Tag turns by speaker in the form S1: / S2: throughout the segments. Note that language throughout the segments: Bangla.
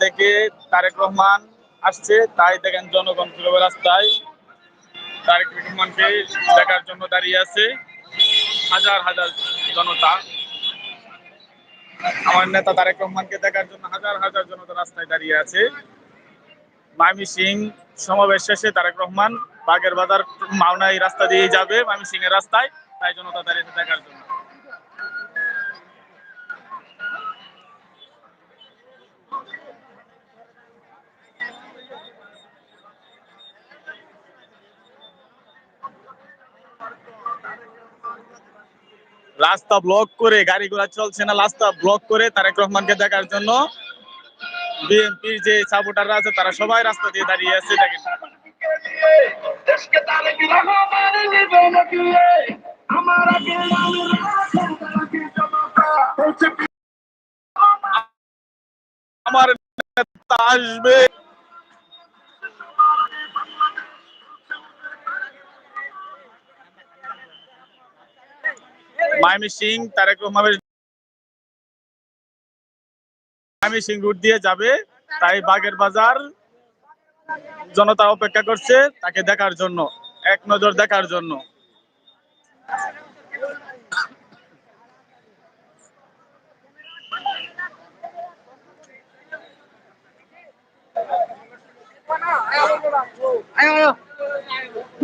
S1: থেকে তারেক রহমান আসছে, তাই দেখেন জনগণ কীভাবে রাস্তায় তারেক রহমানকে দেখার জন্য দাঁড়িয়ে আছে। হাজার হাজার জনতা। আমার নেতা তারেক রহমানকে দেখার জন্য হাজার হাজার জনতা রাস্তায় দাঁড়িয়ে আছে। মামি সিং সমাবেশ শেষে তারেক রহমান বাগের বাজার মাওনা এই রাস্তা দিয়ে যাবে, মামি সিং এর রাস্তায়। তাই জনতা দাঁড়িয়েছে দেখার জন্য। রাস্তা ব্লক করে গাড়ি ঘোড়া চলছে না, রাস্তা ব্লক করে তারেক রহমানকে দেখার জন্য বিএনপির যে সাপোর্টাররা আছে, তারা সবাই রাস্তা দিয়ে দাঁড়িয়ে আছে, দেখেন। আমার আসবে। মাইমি সিং, তারেক রহমানের রুট দিয়ে যাবে। তাই বাগের বাজার জনতা অপেক্ষা করছে তাকে দেখার জন্য, এক নজর দেখার জন্য।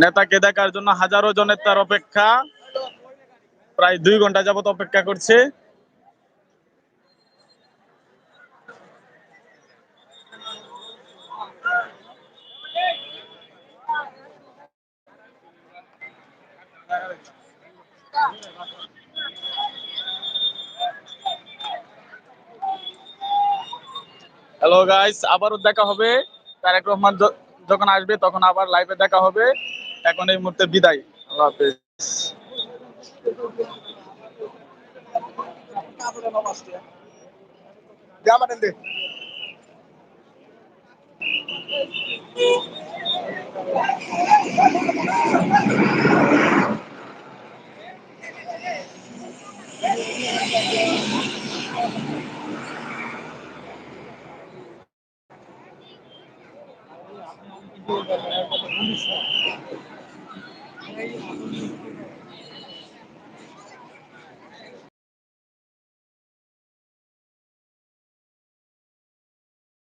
S1: নেতাকে দেখার জন্য হাজারো জনের তার অপেক্ষা। প্রায় দুই ঘণ্টা যাবত অপেক্ষা করছে। হ্যালো গাইস আবারও দেখা হবে। তারেক রহমান যখন আসবে, তখন আবার লাইভে দেখা হবে। এখন এই মুহূর্তে বিদায়। আল্লাহ হাফেজ। జామటండి Thank you.